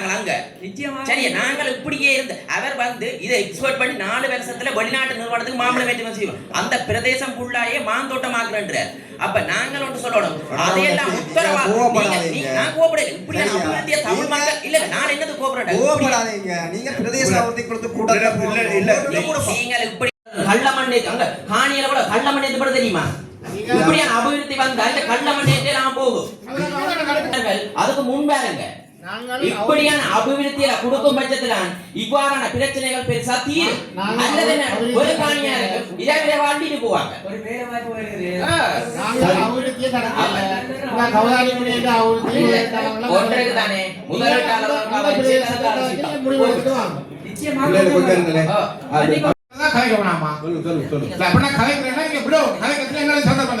கொடுத்துட்டாங்களா அங்க? சரி நாங்கள் இப்படியே இருந்து அவர் வந்து இதை எக்ஸ்போர்ட் பண்ணி நாலு வருஷத்துல வெளிநாட்டு நிறுவனத்துக்கு மாம்பழம் ஏற்றுமதி செய்வோம். அந்த பிரதேசம் ஃபுல்லாயே மாந்தோட்டம் ஆக்குறன்றார் அப்ப நாங்கள் ஒன்று சொல்லணும். அதையெல்லாம் உத்தரவா நான் கோபப்படல? அபிவிருத்திய தமிழ் மக்கள் இல்ல நான் என்னது கோபப்படேன் கோவப்படாதீங்க. நீங்க பிரதேச அபிவிருத்தி கொடுத்து கூட்டத்துல இல்ல, இல்ல, போகணும். நீங்கள் இப்படி கள்ள மண்ணை அங்க காணியில கூட கள்ள மண்ணை தெரியுமா? இப்படியான அபிவிருத்தி வந்தா இந்த கள்ள மண்ணே நான் போகும் அதுக்கு முன்பாருங்க இப்படியான அபிவிருத்தியில கொடுக்கும் பட்சத்துல இவ்வாறான பிரச்சனைகள் பெருசா தீரும். அல்லது ஒரு காணியா இதை விட வாழ்ந்துட்டு போவாங்க. ஒரு வாய்ப்பு வருகிறது. ஒன்றுக்கு தானே. நிச்சயமாக சந்தர்ப்பம்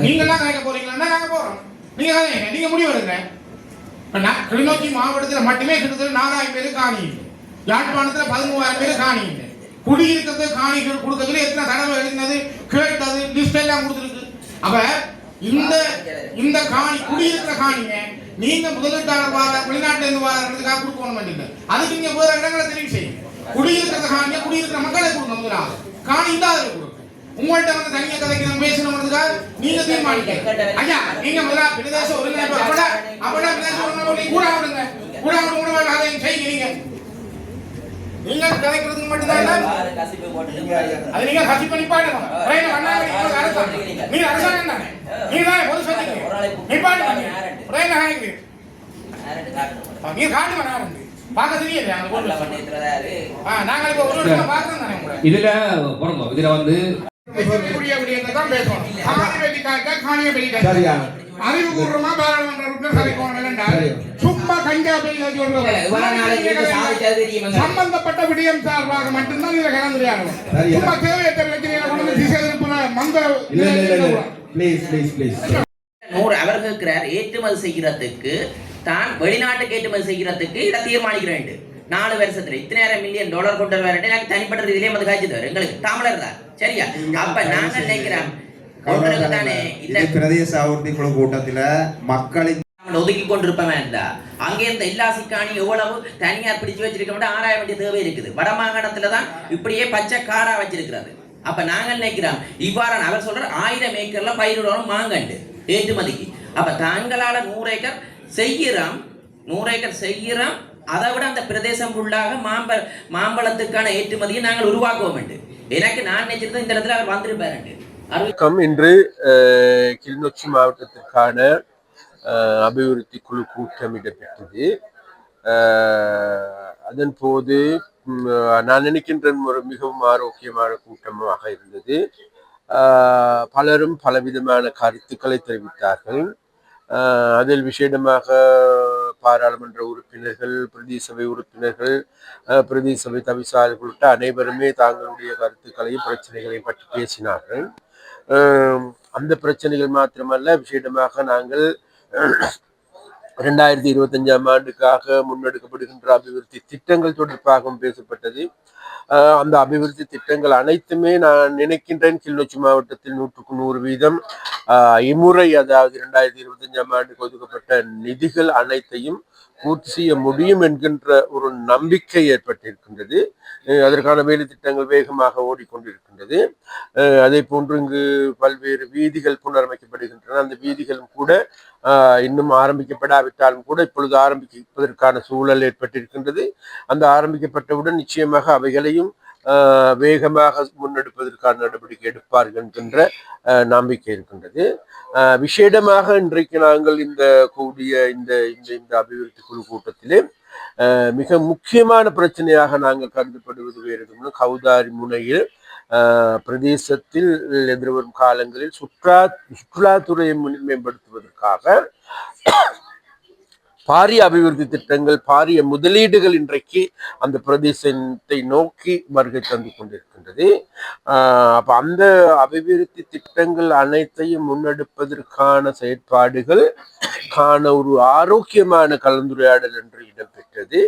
நீங்க போறீங்களா? நாங்க போறோம்? நீங்க கதைங்க நீங்க முடிவு நான் கிளிநொச்சி மாவட்டத்தில் மட்டுமே கிட்டத்தட்ட நாலாயிரம் பேர் காணி இல்லை. யாழ்ப்பாணத்துல பதிமூவாயிரம் பேர் காணி இல்லை. குடியிருக்கிறது காணி கொடுக்கறதுல எத்தனை தடவை எழுதினது கேட்டது லிஸ்ட் எல்லாம் கொடுத்துருக்கு. அப்ப இந்த இந்த காணி குடியிருக்கிற காணிங்க நீங்க முதலீட்டாளர் வார வெளிநாட்டுல இருந்து வாரதுக்காக கொடுக்கணும் வேண்டியது அதுக்கு நீங்க வேற இடங்களை தெரிவு செய்யுங்க. குடியிருக்கிற காணிய குடியிருக்கிற மக்களை கொடுங்க முதலாவது. காணி இல்லாத கொடுக்கும் உங்கள்ட்ட வந்து தனியா கதைக்கணும் பேசணும்ன்றதுக்காக நீங்க தீர்மானிக்க ஐயா நீங்க முதல்ல பிரதேச ஒருங்கிணைப்பு அப்படா அப்படா பிரதேச ஒருங்கிணைப்பு கூட விடுங்க. கூட விடுங்க கூட அதை செய்யுங்க நீங்க நீங்க கதைக்கிறதுக்கு மட்டும்தான் அது நீங்க கட்சி பண்ணி பாடுங்க நீங்க அரசாங்கம். நீங்க அரசாங்கம் தானே? நீங்க தான் பொது சொன்னீங்க நிப்பாட்டுங்க ட்ரெயின் ஹேங்கு நீங்க காட்டு பண்ணாரு பார்க்க தெரியல அந்த பொருள். ஆ நாங்க இப்ப ஒரு வருஷமா பார்க்கறோம் தானே உங்களை? இதுல பொறுங்க இதுல வந்து அறிவுபூர்வமா பாராளுமன்ற உறுப்பினர் சபைக்கு என்றால் சரி. சும்மா கஞ்சா? சம்பந்தப்பட்ட விடயம் சார்பாக மட்டும்தான் இதை கலந்துரையாடணும். சும்மா தேவையற்ற பிரச்சனைகளை கொண்டு திசை மந்த நூறு அவர் கேட்கிறார் ஏற்றுமதி செய்கிறதுக்கு தான் வெளிநாட்டுக்கு ஏற்றுமதி செய்கிறதுக்கு இதை தீர்மானிக்கிறேன். நாலு வருஷத்துல இத்தனாயிரம் மில்லியன் டாலர் கொண்டு வரட்டு எனக்கு தனிப்பட்ட ரீதியிலே வந்து காய்ச்சி தரும். எங்களுக்கு தமிழர் தான். சரியா? அப்ப நாங்க நினைக்கிறோம் தானே இந்த இது பிரதேச அபிவிருத்தி குழு கூட்டத்துல மக்களின் ஒதுக்கி கொண்டிருப்பவன் இருந்தா. அங்கே இருந்த எல்லா சிக்காணி எவ்வளவு தனியார் பிடிச்சு வச்சிருக்க மட்டும் ஆராய வேண்டிய தேவை இருக்குது. வட மாகாணத்துல தான் இப்படியே பச்சை காடா வச்சிருக்கிறது. அப்ப நாங்க நினைக்கிறோம் இவ்வாறான அவர் சொல்ற ஆயிரம் ஏக்கர்ல பயிரிடணும் மாங்கண்டு ஏற்றுமதிக்கு. அப்ப தாங்களால நூறு ஏக்கர் செய்கிறோம் நூறு ஏக்கர் செய்கிறோம் அதை விட அந்த பிரதேசம் ஃபுல்லாக மாம்ப மாம்பழத்துக்கான ஏற்றுமதியை நாங்கள் உருவாக்குவோம் எனக்கு நான் நினைச்சிருந்தேன் இந்த இடத்துல அவர் வந்திருப்பாரு வணக்கம் இன்று கிளிநொச்சி மாவட்டத்திற்கான அபிவிருத்தி குழு கூட்டம் இடம்பெற்றது. அதன் போது நான் நினைக்கின்றேன் ஒரு மிகவும் ஆரோக்கியமான கூட்டமாக இருந்தது. பலரும் பலவிதமான கருத்துக்களை தெரிவித்தார்கள். அதில் விசேடமாக பாராளுமன்ற உறுப்பினர்கள் பிரதி சபை உறுப்பினர்கள் பிரதி சபை தவிசாளர்கள் உள்ளிட்ட அனைவருமே தாங்களுடைய கருத்துக்களையும் பிரச்சனைகளையும் பற்றி பேசினார்கள். அந்த பிரச்சனைகள் மாத்திரமல்ல விசேடமாக நாங்கள் ரெண்டாயிரத்தி இருபத்தஞ்சாம் ஆண்டுக்காக முன்னெடுக்கப்படுகின்ற அபிவிருத்தி திட்டங்கள் தொடர்பாகவும் பேசப்பட்டது. அந்த அபிவிருத்தி திட்டங்கள் அனைத்துமே நான் நினைக்கின்றேன் கிளிநொச்சி மாவட்டத்தில் நூற்றுக்கு நூறு வீதம். இம்முறை அதாவது இரண்டாயிரத்தி இருபத்தஞ்சாம் ஆண்டுக்கு ஒதுக்கப்பட்ட நிதிகள் அனைத்தையும் பூர்த்தி செய்ய முடியும் என்கின்ற ஒரு நம்பிக்கை ஏற்பட்டிருக்கின்றது. அதற்கான வேலை திட்டங்கள் வேகமாக ஓடிக்கொண்டிருக்கின்றது. அதே போன்று இங்கு பல்வேறு வீதிகள் புனரமைக்கப்படுகின்றன. அந்த வீதிகளும் கூட இன்னும் ஆரம்பிக்கப்படாவிட்டாலும் கூட இப்பொழுது ஆரம்பிப்பதற்கான சூழல் ஏற்பட்டிருக்கின்றது. அந்த ஆரம்பிக்கப்பட்டவுடன் நிச்சயமாக அவைகளையும் வேகமாக முன்னெடுப்பதற்கான நடவடிக்கை எடுப்பார்கள் என்கின்ற நம்பிக்கை இருக்கின்றது. விசேடமாக இன்றைக்கு நாங்கள் இந்த கூடிய இந்த இந்த இந்த அபிவிருத்தி குழு கூட்டத்திலே மிக முக்கியமான பிரச்சனையாக நாங்கள் கருதப்படுவது வேறு கவுதாரி கௌதாரி முனையில் பிரதேசத்தில் எதிர்வரும் காலங்களில் சுற்றுலா சுற்றுலாத்துறையை மேம்படுத்துவதற்காக பாரிய அபிவிருத்தி திட்டங்கள் பாரிய முதலீடுகள் இன்றைக்கு அந்த பிரதேசத்தை நோக்கி வருகை தந்து கொண்டிருக்கின்றது. அப்போ அந்த அபிவிருத்தி திட்டங்கள் அனைத்தையும் முன்னெடுப்பதற்கான செயற்பாடுகள் காண ஒரு ஆரோக்கியமான கலந்துரையாடல் என்று இடம்பெற்றது.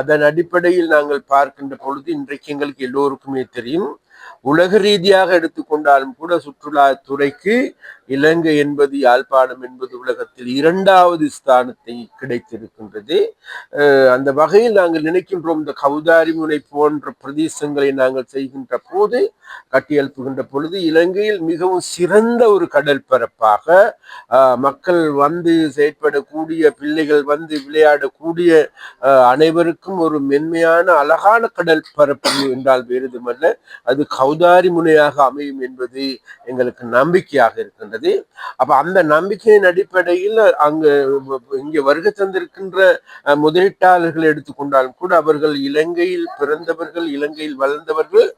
அதன் அடிப்படையில் நாங்கள் பார்க்கின்ற பொழுது இன்றைக்கு எங்களுக்கு எல்லோருக்குமே தெரியும். உலக ரீதியாக எடுத்துக்கொண்டாலும் கூட சுற்றுலாத்துறைக்கு இலங்கை என்பது யாழ்ப்பாணம் என்பது உலகத்தில் இரண்டாவது ஸ்தானத்தை கிடைத்திருக்கின்றது. அந்த வகையில் நாங்கள் நினைக்கின்றோம் இந்த கவுதாரி முனை போன்ற பிரதேசங்களை நாங்கள் செய்கின்ற போது கட்டியெழுப்புகின்ற பொழுது இலங்கையில் மிகவும் சிறந்த ஒரு கடல் பரப்பாக மக்கள் வந்து செயற்படக்கூடிய பிள்ளைகள் வந்து விளையாடக்கூடிய அனைவருக்கும் ஒரு மென்மையான அழகான கடல் பரப்பு என்றால் வேறுதுமல்ல. அது கவு கௌதாரி முனையாக அமையும் என்பது எங்களுக்கு நம்பிக்கையாக இருக்கின்றது. அப்ப அந்த நம்பிக்கையின் அடிப்படையில் அங்கு இங்கே வருகை தந்திருக்கின்ற முதலீட்டாளர்கள் முதலீட்டாளர்களை எடுத்துக்கொண்டாலும் கூட அவர்கள் இலங்கையில் பிறந்தவர்கள் இலங்கையில் வளர்ந்தவர்கள்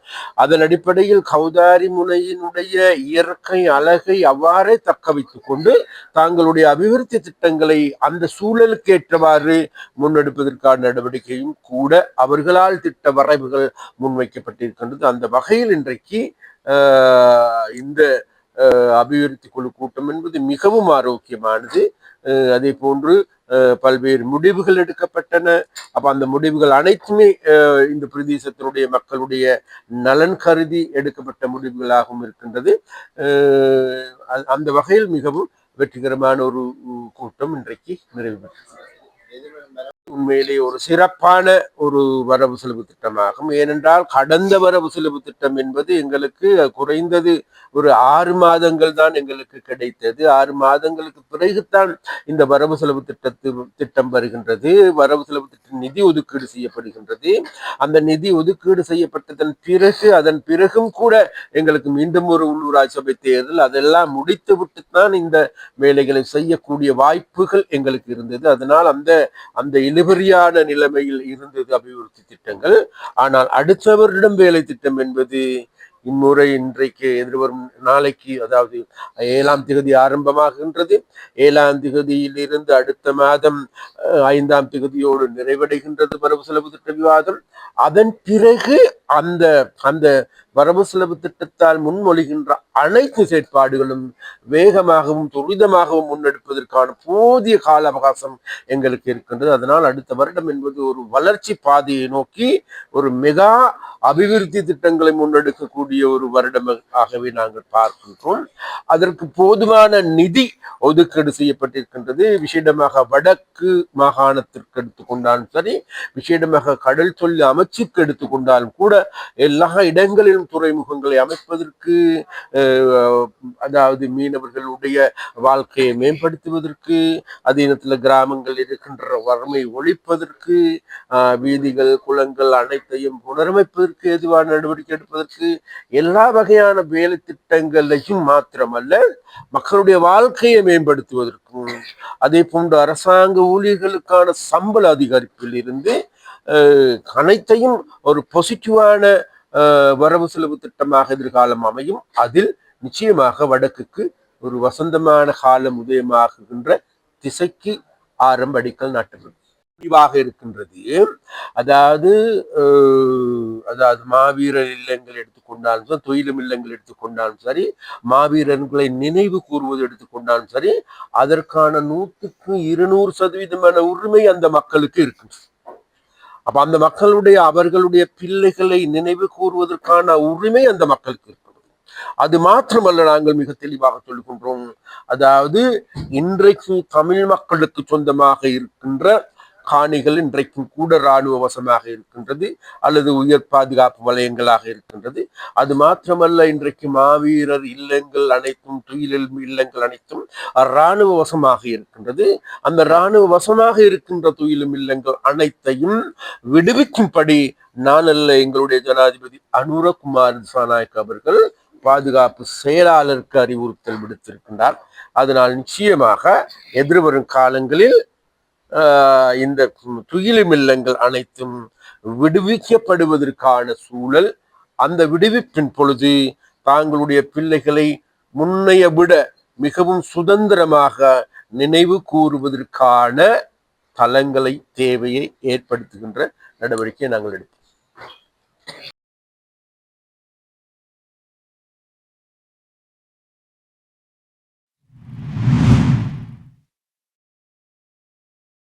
அதன் அடிப்படையில் கௌதாரி முனையினுடைய இயற்கை அழகை அவ்வாறே தக்க வைத்துக் கொண்டு தாங்களுடைய அபிவிருத்தி திட்டங்களை அந்த சூழலுக்கு ஏற்றவாறு முன்னெடுப்பதற்கான நடவடிக்கையும் கூட அவர்களால் திட்ட வரைவுகள் முன்வைக்கப்பட்டிருக்கின்றது. அந்த வகையில் இன்றைக்கு ஆஹ், இந்த ஆஹ், அபிவிருத்தி குழு கூட்டம் என்பது மிகவும் ஆரோக்கியமானது. ஆஹ், அதே போன்று பல்வேறு முடிவுகள் எடுக்கப்பட்டன. அப்ப அந்த முடிவுகள் அனைத்துமே இந்த பிரதேசத்தினுடைய மக்களுடைய நலன் கருதி எடுக்கப்பட்ட முடிவுகளாகவும் இருக்கின்றது. ஆஹ், அ- அந்த வகையில் மிகவும் வெற்றிகரமான ஒரு கூட்டம் இன்றைக்கு நிறைவு பெற்றது. உண்மையிலே ஒரு சிறப்பான ஒரு வரவு செலவு திட்டமாகும். ஏனென்றால் கடந்த வரவு செலவு திட்டம் என்பது எங்களுக்கு குறைந்தது ஒரு ஆறு மாதங்கள் தான் எங்களுக்கு கிடைத்தது. ஆறு மாதங்களுக்கு பிறகுதான் இந்த வரவு செலவு திட்டத்து திட்டம் வருகின்றது. வரவு செலவு திட்டம் நிதி ஒதுக்கீடு செய்யப்படுகின்றது. அந்த நிதி ஒதுக்கீடு செய்யப்பட்டதன் பிறகு அதன் பிறகும் கூட எங்களுக்கு மீண்டும் ஒரு உள்ளூராட்சி சபை தேர்தல் அதெல்லாம் முடித்து விட்டு தான் இந்த வேலைகளை செய்யக்கூடிய வாய்ப்புகள் எங்களுக்கு இருந்தது. அதனால் அந்த அந்த இழுபறியான நிலைமையில் இருந்தது அபிவிருத்தி திட்டங்கள். ஆனால் அடுத்தவரிடம் வேலை திட்டம் என்பது இம்முறை இன்றைக்கு எதிர்வரும் நாளைக்கு அதாவது ஏழாம் திகதி ஆரம்பமாகின்றது. ஏழாம் திகதியிலிருந்து அடுத்த மாதம் ஐந்தாம் திகதியோடு நிறைவடைகின்றது வரவு செலவு திட்ட விவாதம். அதன் பிறகு அந்த அந்த வரவு செலவு திட்டத்தால் முன்மொழிகின்ற அனைத்து செயற்பாடுகளும் வேகமாகவும் துரிதமாகவும் முன்னெடுப்பதற்கான போதிய கால அவகாசம் எங்களுக்கு இருக்கின்றது. அதனால் அடுத்த வருடம் என்பது ஒரு வளர்ச்சி பாதையை நோக்கி ஒரு மெகா அபிவிருத்தி திட்டங்களை முன்னெடுக்கக்கூடிய ஒரு வருடமாகவே நாங்கள் பார்க்கின்றோம். அதற்கு போதுமான நிதி ஒதுக்கீடு செய்யப்பட்டிருக்கின்றது. விசேடமாக வடக்கு மாகாணத்திற்கு எடுத்துக்கொண்டாலும் சரி விசேடமாக கடல் தொழில் அமைச்சுக்கு எடுத்துக்கொண்டாலும் கூட எல்லா இடங்களிலும் துறைமுகங்களை அமைப்பதற்கு அதாவது மீனவர்களுடைய வாழ்க்கையை மேம்படுத்துவதற்கு அதே நேரத்தில் கிராமங்கள் இருக்கின்ற வறுமை ஒழிப்பதற்கு வீதிகள் குளங்கள் அனைத்தையும் புனரமைப்பதற்கு எதுவான நடவடிக்கை எடுப்பதற்கு எல்லா வகையான வேலை திட்டங்களையும் மாத்திரமல்ல மக்களுடைய வாழ்க்கையை மேம்படுத்துவதற்கும் அதே போன்று அரசாங்க ஊழியர்களுக்கான சம்பள அதிகரிப்பில் இருந்து அனைத்தையும் ஒரு பொசிட்டிவான வரவு செலவு திட்டமாக எதிர்காலம் அமையும். அதில் நிச்சயமாக வடக்குக்கு ஒரு வசந்தமான காலம் உதயமாகுகின்ற திசைக்கு ஆரம்ப அடிக்கல் நாட்டுகிறது. முடிவாக இருக்கின்றது. அதாவது அதாவது மாவீரர் இல்லங்கள் எடுத்துக்கொண்டாலும் சரி தொழிலும் இல்லங்கள் எடுத்துக்கொண்டாலும் சரி மாவீரர்களை நினைவு கூறுவது எடுத்துக்கொண்டாலும் சரி அதற்கான நூற்றுக்கு இருநூறு சதவீதமான உரிமை அந்த மக்களுக்கு இருக்கு அப்ப அந்த மக்களுடைய அவர்களுடைய பிள்ளைகளை நினைவு கூறுவதற்கான உரிமை அந்த மக்களுக்கு இருக்கிறது அது மாத்திரமல்ல நாங்கள் மிக தெளிவாக சொல்லுகின்றோம் அதாவது இன்றைக்கு தமிழ் மக்களுக்கு சொந்தமாக இருக்கின்ற காணிகள் இன்றைக்கும் கூட இராணுவ வசமாக இருக்கின்றது அல்லது உயர் பாதுகாப்பு வலயங்களாக இருக்கின்றது. அது மாத்திரமல்ல இன்றைக்கு மாவீரர் இல்லங்கள் அனைத்தும் துயிலில் இல்லங்கள் அனைத்தும் இராணுவ வசமாக இருக்கின்றது. அந்த இராணுவ வசமாக இருக்கின்ற துயிலும் இல்லங்கள் அனைத்தையும் விடுவிக்கும்படி நான் அல்ல எங்களுடைய ஜனாதிபதி அனுரகுமார் சாநாயக் அவர்கள் பாதுகாப்பு செயலாளருக்கு அறிவுறுத்தல் விடுத்திருக்கின்றார். அதனால் நிச்சயமாக எதிர்வரும் காலங்களில் இந்த துயிலும் இல்லங்கள் அனைத்தும் விடுவிக்கப்படுவதற்கான சூழல் அந்த விடுவிப்பின் பொழுது தாங்களுடைய பிள்ளைகளை முன்னைய விட மிகவும் சுதந்திரமாக நினைவு கூறுவதற்கான தளங்களை தேவையை ஏற்படுத்துகின்ற நடவடிக்கையை நாங்கள் எடுப்போம்.